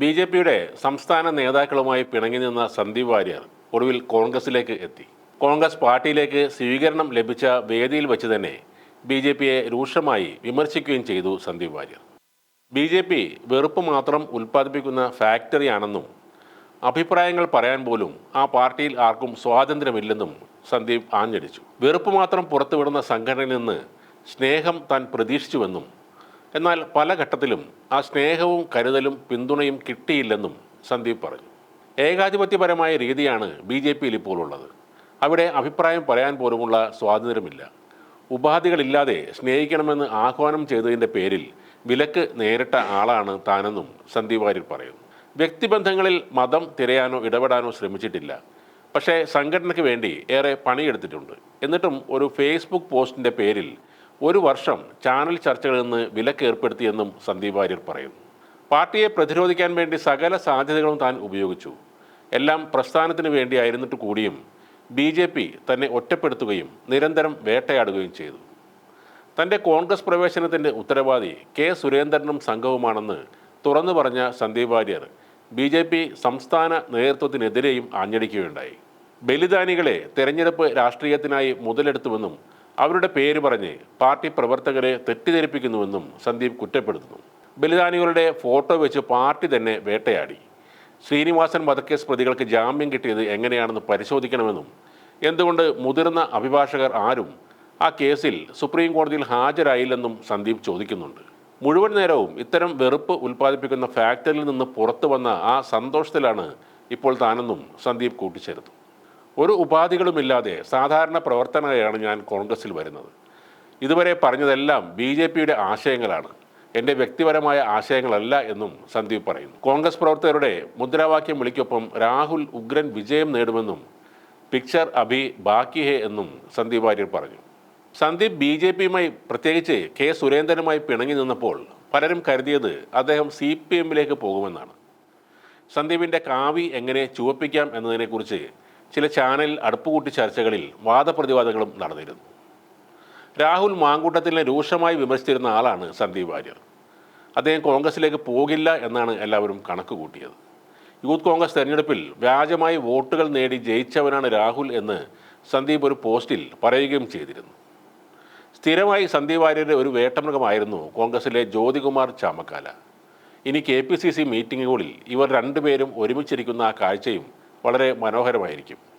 B J പിയുടെ സംസ്ഥാന നേതാക്കളുമായി പിണങ്ങി നിന്ന സന്ദീപ് വാര്യർ ഒടുവിൽ കോൺഗ്രസിലേക്ക് എത്തി. കോൺഗ്രസ് പാർട്ടിയിലേക്ക് സ്വീകരണം ലഭിച്ച വേദിയിൽ വെച്ച് തന്നെ ബി ജെ പിയെ രൂക്ഷമായി വിമർശിക്കുകയും ചെയ്തു Sandeep Warrier. B J P വെറുപ്പ് മാത്രം ഉൽപ്പാദിപ്പിക്കുന്ന ഫാക്ടറിയാണെന്നും അഭിപ്രായങ്ങൾ പറയാൻ പോലും ആ പാർട്ടിയിൽ ആർക്കും സ്വാതന്ത്ര്യമില്ലെന്നും സന്ദീപ് ആഞ്ഞടിച്ചു. വെറുപ്പ് മാത്രം പുറത്തുവിടുന്ന സംഘടനയിൽ നിന്ന് സ്നേഹം താൻ പ്രതീക്ഷിച്ചുവെന്നും എന്നാൽ പല ഘട്ടത്തിലും ആ സ്നേഹവും കരുതലും പിന്തുണയും കിട്ടിയില്ലെന്നും സന്ദീപ് പറഞ്ഞു. ഏകാധിപത്യപരമായ രീതിയാണ് ബി ജെ പിയിൽ ഇപ്പോൾ ഉള്ളത്. അവിടെ അഭിപ്രായം പറയാൻ പോലുമുള്ള സ്വാതന്ത്ര്യമില്ല. ഉപാധികളില്ലാതെ സ്നേഹിക്കണമെന്ന് ആഹ്വാനം ചെയ്തതിന്റെ പേരിൽ വിലക്ക് നേരിട്ട ആളാണ് താനെന്നും സന്ദീപ് വാര്യർ പറയുന്നു. വ്യക്തിബന്ധങ്ങളിൽ മതം തിരയാനോ ഇടപെടാനോ ശ്രമിച്ചിട്ടില്ല. പക്ഷേ സംഘടനയ്ക്ക് വേണ്ടി ഏറെ പണിയെടുത്തിട്ടുണ്ട്. എന്നിട്ടും ഒരു ഫേസ്ബുക്ക് പോസ്റ്റിന്റെ പേരിൽ ഒരു വർഷം ചാനൽ ചർച്ചകളിൽ നിന്ന് വിലക്ക് ഏർപ്പെടുത്തിയെന്നും സന്ദീപ് വാര്യർ പറയുന്നു. പാർട്ടിയെ പ്രതിരോധിക്കാൻ വേണ്ടി സകല സാധ്യതകളും താൻ ഉപയോഗിച്ചു. എല്ലാം പ്രസ്ഥാനത്തിന് വേണ്ടിയായിരുന്നിട്ട് കൂടിയും ബി ജെ പി തന്നെ ഒറ്റപ്പെടുത്തുകയും നിരന്തരം വേട്ടയാടുകയും ചെയ്തു. തന്റെ കോൺഗ്രസ് പ്രവേശനത്തിന്റെ ഉത്തരവാദി കെ സുരേന്ദ്രനും സംഘവുമാണെന്ന് തുറന്നു പറഞ്ഞ Sandeep Warrier B J P സംസ്ഥാന നേതൃത്വത്തിനെതിരെയും ആഞ്ഞടിക്കുകയുണ്ടായി. ബലിദാനികളെ തെരഞ്ഞെടുപ്പ് രാഷ്ട്രീയത്തിനായി മുതലെടുത്തുവെന്നും അവരുടെ പേര് പറഞ്ഞ് പാർട്ടി പ്രവർത്തകരെ തെറ്റിദ്ധരിപ്പിക്കുന്നുവെന്നും സന്ദീപ് കുറ്റപ്പെടുത്തുന്നു. ബലിദാനികളുടെ ഫോട്ടോ വെച്ച് പാർട്ടി തന്നെ വേട്ടയാടി. ശ്രീനിവാസൻ വധക്കേസ് പ്രതികൾക്ക് ജാമ്യം കിട്ടിയത് എങ്ങനെയാണെന്ന് പരിശോധിക്കണമെന്നും എന്തുകൊണ്ട് മുതിർന്ന അഭിഭാഷകർ ആരും ആ കേസിൽ സുപ്രീം കോടതിയിൽ ഹാജരായില്ലെന്നും സന്ദീപ് ചോദിക്കുന്നുണ്ട്. മുഴുവൻ നേരവും ഇത്തരം വെറുപ്പ് ഉൽപ്പാദിപ്പിക്കുന്ന ഫാക്ടറിയിൽ നിന്ന് പുറത്തു വന്ന ആ സന്തോഷത്തിലാണ് ഇപ്പോൾ താനെന്നും സന്ദീപ് കൂട്ടിച്ചേർത്തു. ഒരു ഉപാധികളുമില്ലാതെ സാധാരണ പ്രവർത്തനയാണ് ഞാൻ കോൺഗ്രസ്സിൽ വരുന്നത്. ഇതുവരെ പറഞ്ഞതെല്ലാം ബി ജെ പിയുടെ ആശയങ്ങളാണ്. എന്റെ വ്യക്തിപരമായ ആശയങ്ങളല്ല എന്നും സന്ദീപ് പറയുന്നു. കോൺഗ്രസ് പ്രവർത്തകരുടെ മുദ്രാവാക്യം വിളിക്കൊപ്പം രാഹുൽ ഉഗ്രൻ വിജയം നേടുമെന്നും പിക്ചർ അഭി ബാക്കി ഹേ എന്നും സന്ദീപ് വാര്യർ പറഞ്ഞു. സന്ദീപ് ബി ജെ പിയുമായി പ്രത്യേകിച്ച് കെ സുരേന്ദ്രനുമായി പിണങ്ങി നിന്നപ്പോൾ പലരും കരുതിയത് അദ്ദേഹം സി പി എമ്മിലേക്ക് പോകുമെന്നാണ്. സന്ദീപിന്റെ കാവി എങ്ങനെ ചുവപ്പിക്കാം എന്നതിനെക്കുറിച്ച് ചില ചാനൽ അടുപ്പുകൂട്ടി ചർച്ചകളിൽ വാദപ്രതിവാദങ്ങളും നടന്നിരുന്നു. രാഹുൽ മാങ്കൂട്ടത്തിനെ രൂക്ഷമായി വിമർശിച്ചിരുന്ന ആളാണ് സന്ദീപ് വാര്യർ. അദ്ദേഹം കോൺഗ്രസിലേക്ക് പോകില്ല എന്നാണ് എല്ലാവരും കണക്ക് കൂട്ടിയത് യൂത്ത് കോൺഗ്രസ് തെരഞ്ഞെടുപ്പിൽ വ്യാജമായി വോട്ടുകൾ നേടി ജയിച്ചവനാണ് രാഹുൽ എന്ന് സന്ദീപ് ഒരു പോസ്റ്റിൽ പറയുകയും ചെയ്തിരുന്നു. സ്ഥിരമായി സന്ദീപ് വാര്യരുടെ ഒരു വേട്ടമൃഗമായിരുന്നു കോൺഗ്രസിലെ ജ്യോതികുമാർ ചാമക്കാല. ഇനി കെ പി സി സി മീറ്റിങ്ങുകളിൽ ഇവർ രണ്ടുപേരും ഒരുമിച്ചിരിക്കുന്ന ആ കാഴ്ചയും വളരെ മനോഹരമായിരിക്കും.